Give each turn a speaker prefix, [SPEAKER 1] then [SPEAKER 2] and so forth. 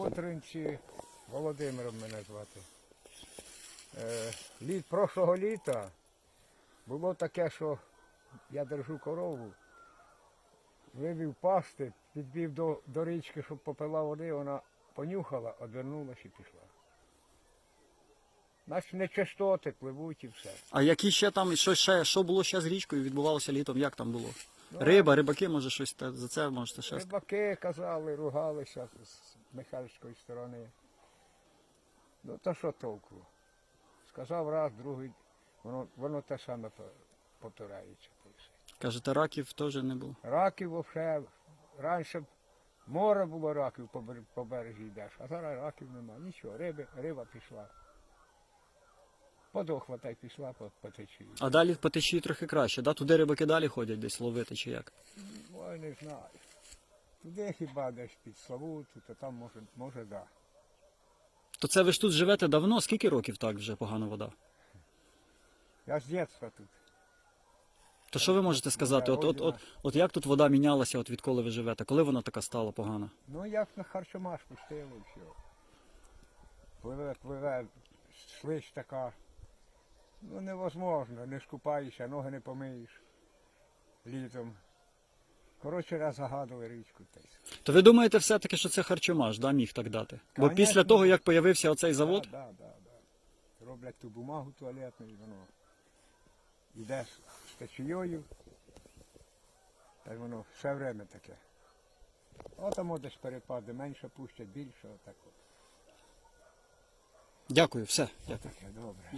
[SPEAKER 1] Отринці Володимиром мене звати. Е, літ прошлого літа було таке, що я держу корову, вивів пасти, підбів до, до річки, щоб попила води, вона понюхала, одвернулась і пішла. Значить, нечистоти пливуть і все.
[SPEAKER 2] А які ще там, що ще, що було ще з річкою, відбувалося літом, як там було? Риба, рибаки, може щось за це можете ще сказати?
[SPEAKER 1] Рибаки казали, ругалися з Михайлівської сторони. Ну то що толку? Сказав раз, другий, воно, воно те саме по- повторяється. та й все.
[SPEAKER 2] Кажете, раків теж не було.
[SPEAKER 1] Раків взагалі, раніше б море було раків по, бер- по березі йдеш, а зараз раків нема. Нічого, риби, риба пішла. Подохла та й пішла по, по течії.
[SPEAKER 2] А далі по течії трохи краще, да? Туди рибаки далі ходять десь ловити чи як?
[SPEAKER 1] Ой, не знаю. Туди хіба десь під Славуту, то там може, може да.
[SPEAKER 2] То це ви ж тут живете давно? Скільки років так вже погана вода?
[SPEAKER 1] Я з дитинства тут.
[SPEAKER 2] То що ви можете сказати? От, от, от, от як тут вода мінялася, от відколи ви живете? Коли вона така стала погана?
[SPEAKER 1] Ну як на харчомаш пустили і все. Пливе, пливе, слизь така. Ну невозможно, не скупаєшся, ноги не помиєш літом. Коротше, раз загадували річку.
[SPEAKER 2] То ви думаєте все-таки, що це харчомаш, да, міг так дати? Бо
[SPEAKER 1] Конечно.
[SPEAKER 2] після того, як появився оцей завод,
[SPEAKER 1] Да, да, да, да. Роблять ту бумагу туалетну і воно йде з течією. Та й воно все время таке. Отамо десь перепади, менше пущать, більше, отако.
[SPEAKER 2] дякую, все. Дякую.
[SPEAKER 1] Добре.